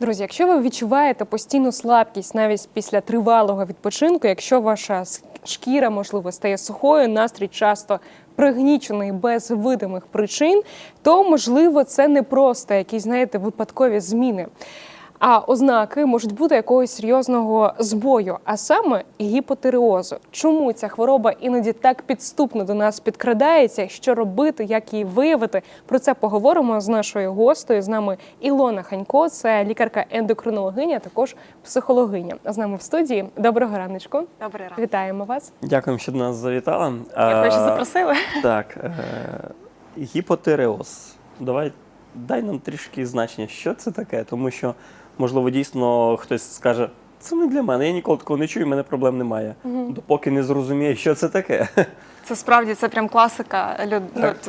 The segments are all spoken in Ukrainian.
Друзі, якщо ви відчуваєте постійну слабкість навіть після тривалого відпочинку, якщо ваша шкіра, можливо, стає сухою, настрій часто пригнічений без видимих причин, то можливо це не просто якісь, знаєте, випадкові зміни. А ознаки можуть бути якогось серйозного збою, а саме гіпотиреозу. Чому ця хвороба іноді так підступно до нас підкрадається? Що робити, як її виявити? Про це поговоримо з нашою гостею. З нами Ілона Ханько, це лікарка-ендокринологиня, також психологиня. З нами в студії. Доброго раночку. Добрий ранок. Вітаємо вас. Дякуємо, що до нас завітала. Дякую, що запросили. Так, е, гіпотиреоз. Давай дай нам трішки значення, що це таке, тому що, можливо, дійсно хтось скаже. Це не для мене, я ніколи такого не чую, в мене проблем немає. Допоки не зрозуміє, що це таке. Це справді це прям класика. Люд, ну, от,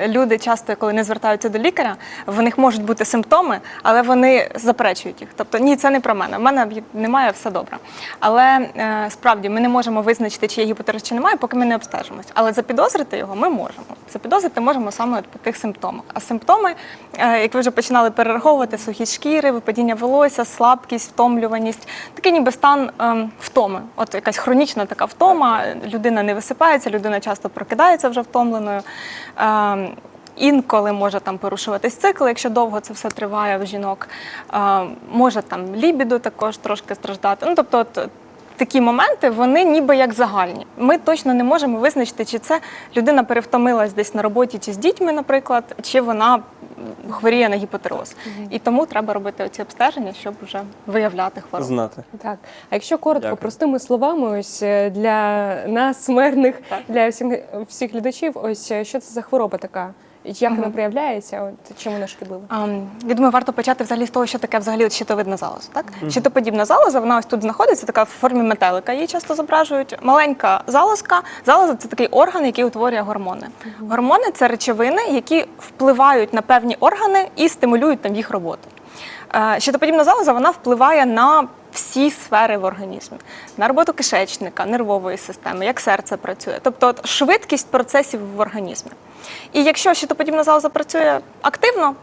е, люди часто, коли не звертаються до лікаря, в них можуть бути симптоми, але вони заперечують їх. Тобто, ні, це не про мене. У мене немає, все добре. Але е, справді ми не можемо визначити, чи є гіпотерез, чи немає, поки ми не обстежимось. Але запідозрити його ми можемо. Запідозрити можемо саме от по тих симптомах. А симптоми, е, як ви вже починали перераховувати, сухі шкіри, випадіння волосся, слабкість, втомлюваність, такий ніби стан ем, втоми. От якась хронічна така втома, людина не висипається, людина часто прокидається вже втомленою. Ем, Інколи може там порушуватись цикл, якщо довго це все триває в жінок. Е, може там лібіду також трошки страждати. Ну тобто, от, такі моменти вони ніби як загальні. Ми точно не можемо визначити, чи це людина перевтомилась десь на роботі чи з дітьми, наприклад, чи вона хворіє на гіпотероз. І тому треба робити оці обстеження, щоб вже виявляти хворобу. Знати. Так, а якщо коротко, Дякую. простими словами, ось е, для нас, смертних, Так. для всіх, всіх глядачів, ось е, що це за хвороба така? Як вона проявляється? От чим вона шкідлива? Ем, Я думаю, варто почати взагалі з того, що таке взагалі щитовидна залоза. Так? Щитоподібна залоза, вона ось тут знаходиться, така в формі метелика. Її часто зображують. Маленька залозка. Залоза це такий орган, який утворює гормони. Гормони це речовини, які впливають на певні органи і стимулюють там їх роботу. Е, Щитоподібна залоза вона впливає на всі сфери в організмі, на роботу кишечника, нервової системи, як серце працює, тобто от швидкість процесів в організмі. І якщо щитоподібна залоза працює активно,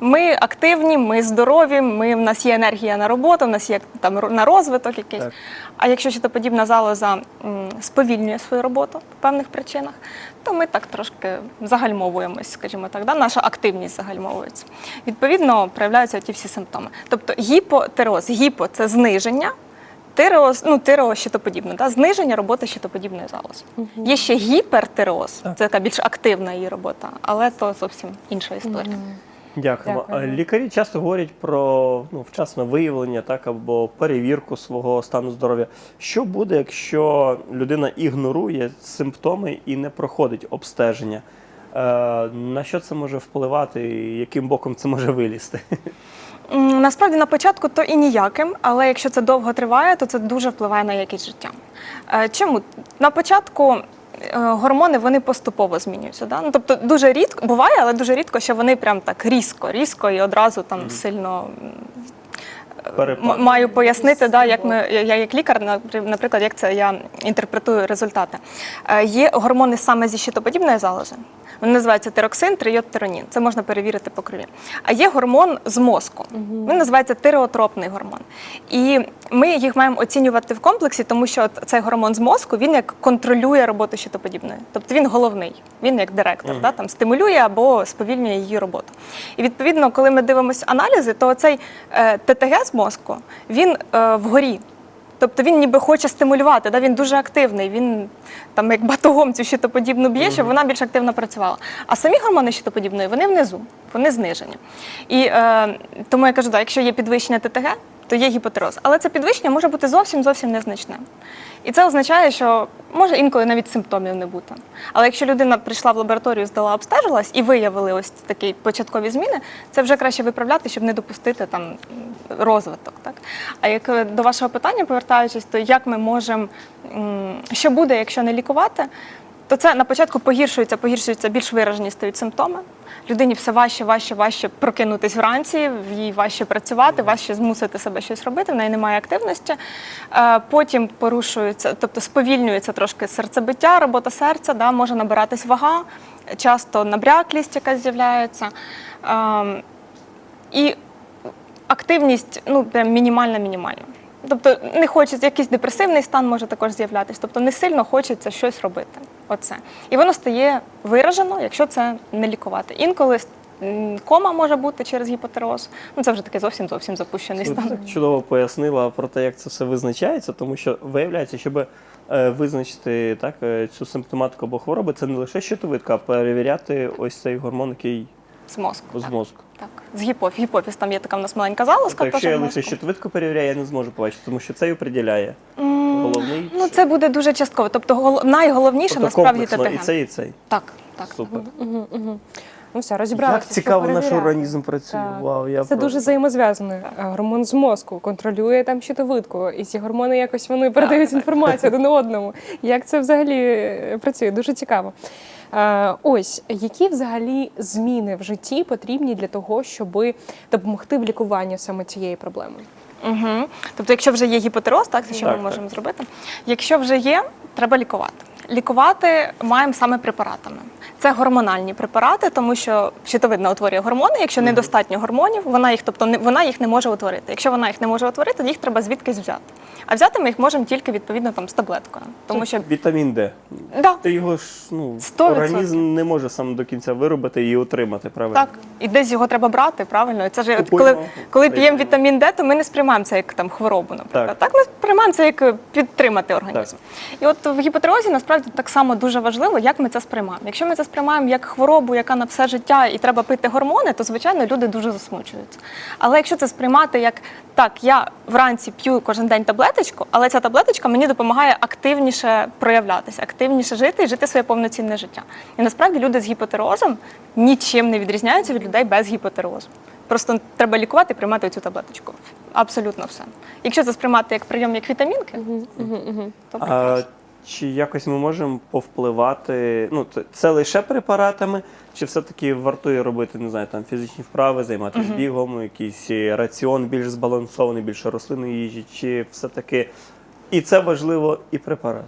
ми активні, ми здорові, ми, в нас є енергія на роботу, в нас є там на розвиток якийсь. Так. А якщо щитоподібна залоза м, сповільнює свою роботу по певних причинах, то ми так трошки загальмовуємось, скажімо так, да? наша активність загальмовується. Відповідно, проявляються ті всі симптоми. Тобто гіпотероз, гіпо це зниження. Тиреоз, ну тиреоз щитоподібне, да? зниження роботи щитоподібної залози. Є ще гіпертиреоз, це така більш активна її робота, але то зовсім інша історія. Дякуємо. Дякую. А Лікарі часто говорять про ну, вчасне виявлення так, або перевірку свого стану здоров'я. Що буде, якщо людина ігнорує симптоми і не проходить обстеження? Е, на що це може впливати і яким боком це може вилізти? Насправді на початку то і ніяким, але якщо це довго триває, то це дуже впливає на якість життя. Е, Чому? На початку е, гормони вони поступово змінюються. Да? Ну, тобто дуже рідко буває, але дуже рідко, що вони прям так різко, різко і одразу там сильно. Перепад. Маю пояснити, да, як ми, я я як лікар, наприклад, як це я інтерпретую результати. Е, Є гормони саме зі щитоподібної залози. Вони називаються тироксин, трийодтиронін. Це можна перевірити по крові. А є гормон з мозку. Він називається тиреотропний гормон. І ми їх маємо оцінювати в комплексі, тому що цей гормон з мозку він як контролює роботу щитоподібної. Тобто він головний, він як директор, да, там стимулює або сповільнює її роботу. І відповідно, коли ми дивимося аналізи, то цей е, ТТГ з мозку він е, вгорі. Тобто він ніби хоче стимулювати, да? він дуже активний, він там як батогом цю щитоподібну б'є, щоб вона більш активно працювала. А самі гормони щитоподібної, вони внизу, вони знижені. І е, тому я кажу, да, якщо є підвищення ТТГ, то є гіпотероз. Але це підвищення може бути зовсім зовсім незначне. І це означає, що може інколи навіть симптомів не бути. Але якщо людина прийшла в лабораторію, здала, обстежилась і виявили ось такі початкові зміни, це вже краще виправляти, щоб не допустити там розвиток. Так? А як е, до вашого питання повертаючись, то як ми можемо, що буде, якщо не лікувати? То це на початку погіршується, погіршується більш виражені стають симптоми. Людині все важче, важче, важче прокинутись вранці, їй важче працювати, важче змусити себе щось робити, в неї немає активності. Е, Потім порушується, тобто сповільнюється трошки серцебиття, робота серця, да, може набиратись вага, часто набряклість якась з'являється. Ем, І активність ну прям мінімальна мінімальна. Тобто не хочеться, якийсь депресивний стан може також з'являтися. Тобто не сильно хочеться щось робити. Оце. І воно стає виражено, якщо це не лікувати. Інколи кома може бути через гіпотероз. Ну це вже такий зовсім зовсім запущений Ти стан. чудово пояснила про те, як це все визначається, тому що виявляється, щоб е, визначити так, е, цю симптоматику або хвороби, це не лише щитовидка, а перевіряти ось цей гормон, який З мозку. з так. мозку. Так, з гіпофіз. Гіпофіз там є така в нас маленька залозка. Тобто, якщо я лише щитовидку перевіряю, я не зможу побачити, тому що це і определяє. Головний Ну це буде дуже частково. Тобто гол- найголовніше тобто насправді ТТГ. і цей, і цей. Так, так. Супер. Угу, угу. Ну все, розібралися. Як цікаво що наш організм працює. Так. Вау, я Це просто- дуже взаємозв'язано. Е, Гормон з мозку контролює там щитовидку, і ці гормони якось вони передають інформацію один одному. Як це взагалі е, працює? Дуже цікаво. Е, Ось які взагалі зміни в житті потрібні для того, щоб допомогти в лікуванні саме цієї проблеми? Угу. Тобто, якщо вже є гіпотероз, так, це що Так, ми так. можемо зробити? Якщо вже є, треба лікувати. Лікувати маємо саме препаратами. Це гормональні препарати, тому що щитовидна утворює гормони. Якщо недостатньо гормонів, вона їх, тобто не- вона їх не може утворити. Якщо вона їх не може утворити, їх треба звідкись взяти. А взяти ми їх можемо тільки відповідно там з таблеткою. Тому що Вітамін Д. да, Ти його ж ну, 100%. організм не може сам до кінця виробити і утримати, правильно? Так, і десь його треба брати, правильно? І Це ж от коли, коли п'ємо вітамін Д, то ми не сприймаємо це як там хворобу, наприклад. Так. Так, ми сприймаємо це як е, підтримати організм. І от в гіпотерозі насправді так само дуже важливо, як ми це сприймаємо. Якщо ми це сприймаємо як хворобу, яка на все життя і треба пити гормони, то звичайно люди дуже засмучуються. Але якщо це сприймати як так, я вранці п'ю кожен день таблеточку, але ця таблеточка мені допомагає активніше проявлятися, активніше жити і жити своє повноцінне життя. І насправді люди з гіпотерозом нічим не відрізняються від людей без гіпотерозу. Просто треба лікувати і приймати цю таблеточку. Абсолютно все. Якщо це сприймати як прийом, як вітамінки, то А. чи якось ми можемо повпливати? Ну, це, лише препаратами, чи все-таки вартує робити, не знаю, там фізичні вправи, займатися бігом, якийсь е, раціон більш збалансований, більше рослинної їжі, чи все-таки і це важливо, і препарат?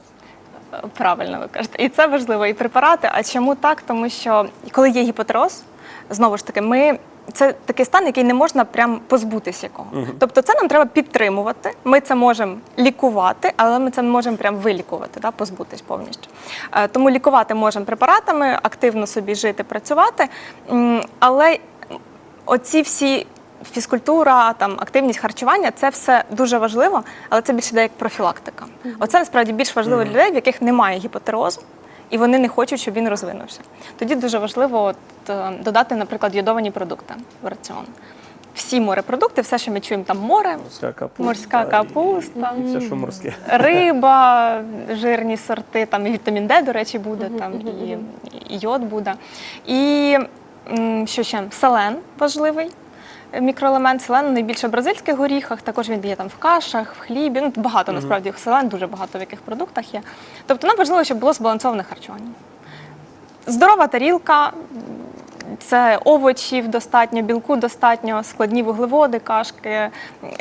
Правильно ви кажете. І це важливо, і препарати. А чому так? Тому що коли є гіпотероз, знову ж таки, ми. Це такий стан, який не можна прям позбутися якого. Тобто це нам треба підтримувати. Ми це можемо лікувати, але ми це не можемо прям вилікувати, да, позбутись повністю. Е, Тому лікувати можемо препаратами, активно собі жити, працювати. Але оці всі фізкультура, там активність харчування це все дуже важливо, але це більше йде як профілактика. Оце насправді більш важливо для людей, в яких немає гіпотерозу. І вони не хочуть, щоб він розвинувся. Тоді дуже важливо от, е, додати, наприклад, йодовані продукти в раціон. Всі морепродукти, все, що ми чуємо, там море, Морська капуста. морська капуста, І, і все, що морське. риба, жирні сорти, там і вітамін Д, до речі, буде, там і, і йод буде. І що ще? Селен важливий. Мікроелемент селен найбільше в бразильських горіхах, також він є там в кашах, в хлібі. Ну, багато насправді селен, дуже багато в яких продуктах є. Тобто нам важливо, щоб було збалансоване харчування. Здорова тарілка, це овочів достатньо, білку достатньо, складні вуглеводи, кашки,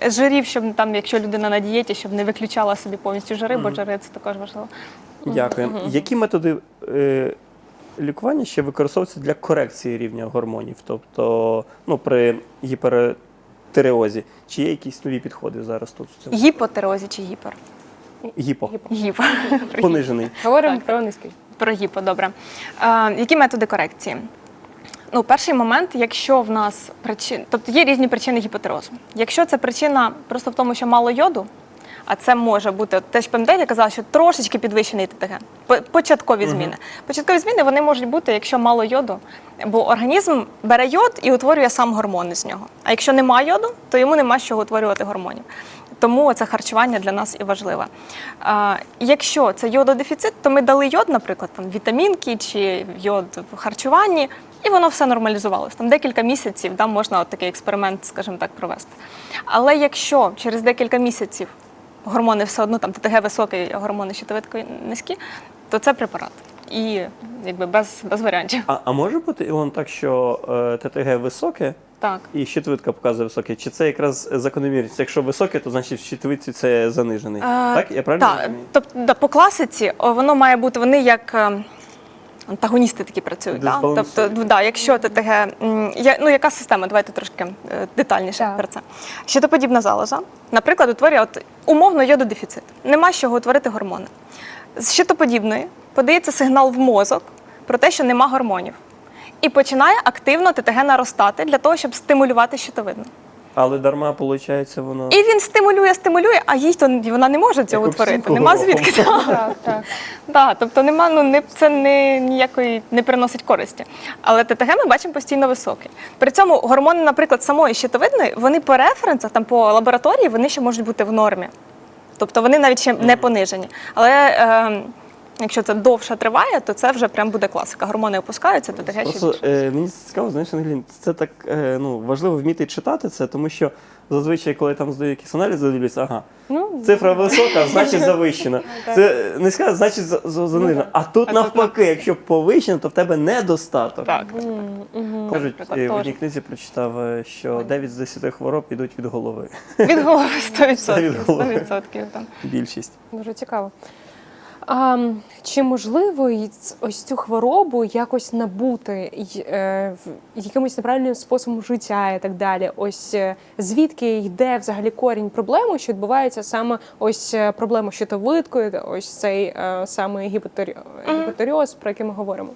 жирів, щоб там, якщо людина на дієті, щоб не виключала собі повністю жири, бо жири це також важливо. Дякую. Які методи е, лікування ще використовуються для корекції рівня гормонів? Тобто, ну, при гіпертиреозі? Чи є якісь нові підходи зараз тут? в цьому? Гіпотерозі чи гіпер? Гіпо. Гіпо. Понижений. Говоримо Так. про низький. Про гіпо, добре. Е, які методи корекції? Ну, перший момент, якщо в нас причин, тобто є різні причини гіпотерозу. Якщо це причина просто в тому, що мало йоду, а це може бути, теж пам'ятаєте, я казала, що трошечки підвищений ТТГ. По- Початкові зміни. Початкові зміни вони можуть бути, якщо мало йоду, бо організм бере йод і утворює сам гормони з нього. А якщо немає йоду, то йому нема з чого утворювати гормонів. Тому це харчування для нас і важливе. А, якщо це йододефіцит, то ми дали йод, наприклад, там вітамінки чи йод в харчуванні, і воно все нормалізувалося. Там декілька місяців да, можна от такий експеримент, скажімо так, провести. Але якщо через декілька місяців гормони все одно там ТТГ високий, а гормони щитовидкої низькі, то це препарат. І якби без, без варіантів. А, а може бути, Ілон, так, що е, ТТГ високе Так. і щитовидка показує високе? Чи це якраз закономірність? Якщо високе, то значить в щитовидці це занижений. Е, так? Я правильно Так, тобто да, по класиці воно має бути вони як. Антагоністи такі працюють. Да? Тобто, да, якщо ТТГ, я, ну яка система? Давайте трошки детальніше Так. про це. Щитоподібна залоза, наприклад, утворює от, умовно йододефіцит. Нема з чого утворити гормони. З щитоподібної подається сигнал в мозок про те, що нема гормонів. І починає активно ТТГ наростати для того, щоб стимулювати щитовидну. Але дарма, виходить, воно. І він стимулює, стимулює, а їй то вона не може цього Як утворити. Нема звідки. Так, так. Да, тобто нема, ну не це не ніякої не приносить користі. Але ТТГ ми бачимо постійно високий. При цьому гормони, наприклад, самої щитовидної, вони по референсах, там по лабораторії, вони ще можуть бути в нормі. Тобто вони навіть ще не понижені. Але е, якщо це довше триває, то це вже прям буде класика. Гормони опускаються, ТТГ ще Просто е, мені цікаво, знаєш, Ангелін, це так е, ну, важливо вміти читати це, тому що зазвичай, коли я там здаю якісь аналізи, дивлюся, ага, Ну, цифра висока, значить завищена. Це низька, значить за- занижена. А тут навпаки, якщо повищена, то в тебе недостаток. Так. Кажуть, е, в одній книзі прочитав, е, що 9 з 10 хвороб йдуть від голови. Від голови 100%. Від голови. 100% там. Більшість. Дуже цікаво. А, чи можливо ось цю хворобу якось набути е, якимось неправильним способом життя і так далі? Ось е, звідки йде взагалі корінь проблеми, що відбувається саме ось е, проблема щитовидкою, ось цей саме гіпотері... гіпотеріоз, про який ми говоримо?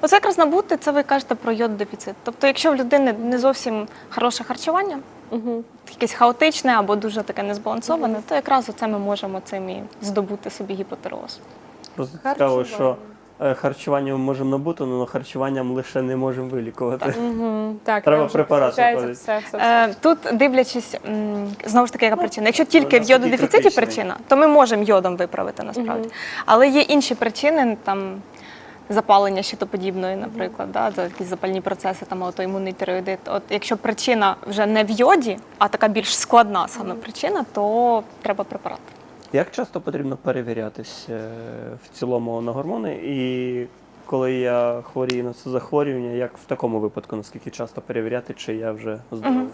Оце якраз набути, це ви кажете про йод-дефіцит. Тобто, якщо в людини не зовсім хороше харчування, Угу. якесь хаотичне або дуже таке незбалансоване, то якраз оце ми можемо цим і здобути собі гіпотероз. Просто цікаво, що е, харчування ми можемо набути, але харчуванням лише не можемо вилікувати. Угу. Так, Треба препарат все, все, все. Е, тут дивлячись, знову ж таки, яка причина. Якщо тільки в йододефіциті причина, то ми можемо йодом виправити насправді. Але є інші причини, там запалення щитоподібної, наприклад, да, за якісь запальні процеси, там аутоімунний тиреоїдит. От якщо причина вже не в йоді, а така більш складна саме причина, то треба препарат. Як часто потрібно перевірятись е, в цілому на гормони? І коли я хворію на це захворювання, як в такому випадку, наскільки часто перевіряти, чи я вже здоровий?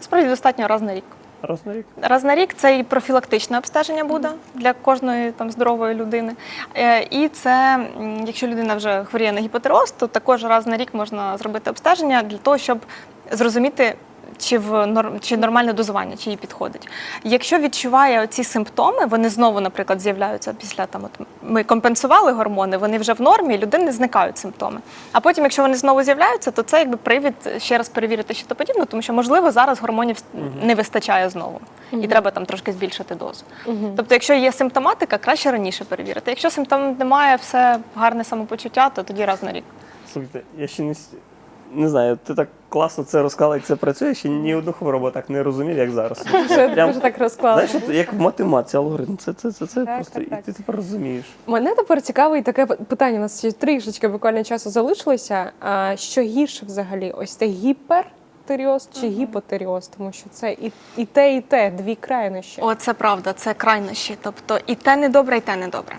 Справді достатньо раз на рік. Раз на рік? Раз на рік це і профілактичне обстеження буде для кожної там здорової людини. Е, І це, якщо людина вже хворіє на гіпотероз, то також раз на рік можна зробити обстеження для того, щоб зрозуміти. Чи в норм чи нормальне дозування, чи їй підходить. Якщо відчуває ці симптоми, вони знову, наприклад, з'являються після там, от ми компенсували гормони, вони вже в нормі, людини зникають симптоми. А потім, якщо вони знову з'являються, то це якби привід ще раз перевірити щитоподібну, тому що можливо зараз гормонів не вистачає знову, і треба там трошки збільшити дозу. Тобто, якщо є симптоматика, краще раніше перевірити. Якщо симптомів немає, все гарне самопочуття, то тоді раз на рік. Слухайте, я ще не, не знаю, ти так класно це розказала, як це працює, я ще ні одну хворобу так не розумів, як зараз. Дуже, Прям, дуже так розклали. знаєш, от як в математиці алгоритм, це, це, це, це Так, просто, так, так. і ти тепер розумієш. Мене тепер цікавить таке питання. У нас ще трішечки буквально часу залишилося. А що гірше взагалі? Ось це гіпертеріоз чи гіпотеріоз? Тому що це і, і те, і те, дві крайнощі. О, це правда, це крайнощі. Тобто і те недобре, і те недобре.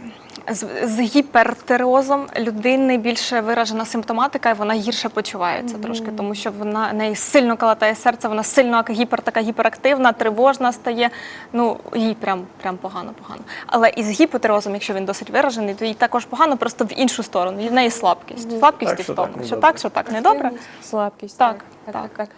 З, з гіпертерозом людини більше виражена симптоматика, і вона гірше почувається трошки, тому що вона неї сильно калатає серце, вона сильно ак- гіпер, така гіперактивна, тривожна стає. Ну їй прям прям погано, погано. Але із гіпотерозом, якщо він досить виражений, то їй також погано, просто в іншу сторону. І в неї слабкість. Слабкість Так, і що втома. так, Що так, що так, недобре. Слабкість. Так, так, так. так, так.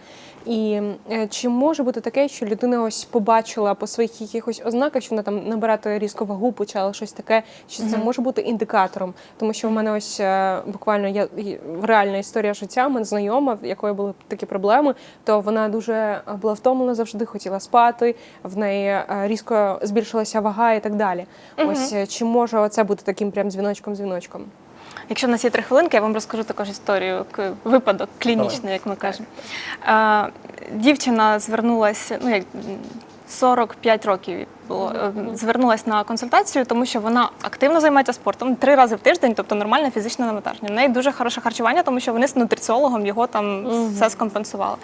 І е, чи може бути таке, що людина ось побачила по своїх якихось ознаках, що вона там набирати різко вагу почала щось таке, що це може бути індикатором? Тому що в мене ось е, буквально я реальна історія життя, мене знайома, в якої були такі проблеми, то вона дуже е, була втомлена завжди, хотіла спати, в неї різко збільшилася вага і так далі. Ось чи може це бути таким прям дзвіночком-дзвіночком? Якщо в нас є три хвилинки, я вам розкажу також історію, випадок клінічний, як ми кажемо. Дівчина звернулася, ну як м, 45 років було, е, звернулася на консультацію, тому що вона активно займається спортом три рази в тиждень, тобто нормальне фізичне навантаження. В неї дуже хороше харчування, тому що вони з нутриціологом його там все скомпенсували.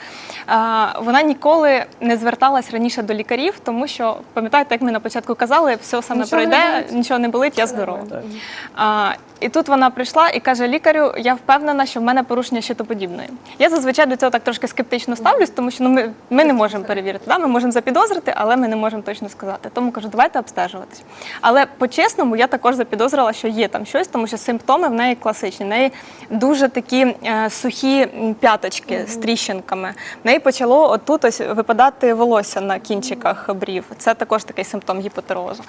Е, Вона ніколи не зверталась раніше до лікарів, тому що пам'ятаєте, як ми на початку казали, все саме Нічого пройде, болить. нічого не болить, я здорова. А, і тут вона прийшла і каже: лікарю, я впевнена, що в мене порушення щитоподібної. Я зазвичай до цього так трошки скептично ставлюсь, тому що ну, ми, ми не можемо перевірити. Да? Ми можемо запідозрити, але ми не можемо точно сказати. Тому кажу, давайте обстежуватись. Але по-чесному я також запідозрила, що є там щось, тому що симптоми в неї класичні. В неї дуже такі е, сухі п'яточки з тріщинками. В неї почало отут ось випадати волосся на кінчиках брів. Це також такий симптом гіпотерозу.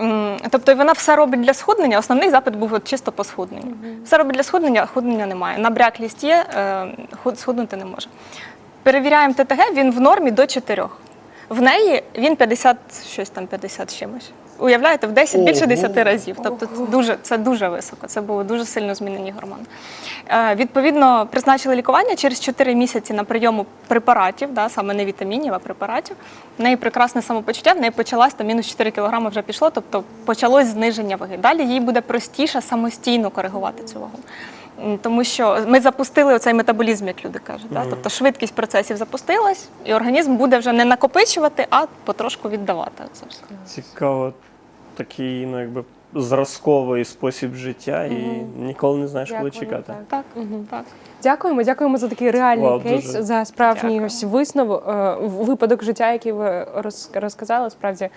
М, Тобто вона все робить для схуднення. Основний запит був от чисто по схудненню. Все робить для схуднення, а худнення немає. Набряклість є, е, худ- схуднути не може. Перевіряємо ТТГ, він в нормі до 4. В неї він 50, щось там 50 з чимось. Уявляєте, в 10, більше 10 разів. Тобто це дуже, це дуже високо. Це були дуже сильно змінені гормони. Е, відповідно, призначили лікування через 4 місяці на прийому препаратів, да, саме не вітамінів, а препаратів. В неї прекрасне самопочуття, в неї почалась там мінус 4 кг вже пішло, тобто почалось зниження ваги. Далі їй буде простіше самостійно коригувати цю вагу. Тому що ми запустили оцей метаболізм, як люди кажуть. Да? Тобто швидкість процесів запустилась, і організм буде вже не накопичувати, а потрошку віддавати. Це все. Цікаво, такий, ну якби зразковий спосіб життя, і ніколи не знаєш, коли чекати. так. Так, Мгм. так. Дякуємо, дякуємо за такий реальний Вау, кейс, дуже. за справжній ось висновок, е, випадок життя, який ви роз- розказали, справді.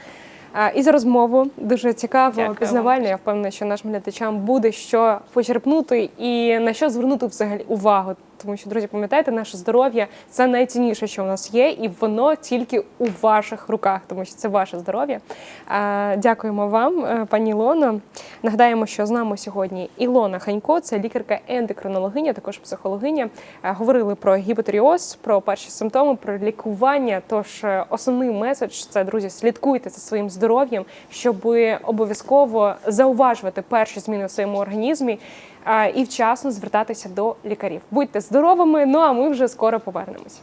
І за розмову дуже цікаво, Дякую пізнавально. Я впевнена, що нашим глядачам буде що почерпнути і на що звернути взагалі увагу. Тому що, друзі, пам'ятайте, наше здоров'я це найцінніше, що в нас є, і воно тільки у ваших руках, тому що це ваше здоров'я. Дякуємо вам, е, пані Ілоно. Нагадаємо, що з нами сьогодні Ілона Ханько, це лікарка-ендокринологиня, також психологиня. Е, Говорили про гіпотеріоз, про перші симптоми, про лікування. Тож е, основний меседж це, друзі, слідкуйте за своїм здоров'ям, щоб обов'язково зауважувати перші зміни в своєму організмі і вчасно звертатися до лікарів. Будьте здоровими! Ну а ми вже скоро повернемось.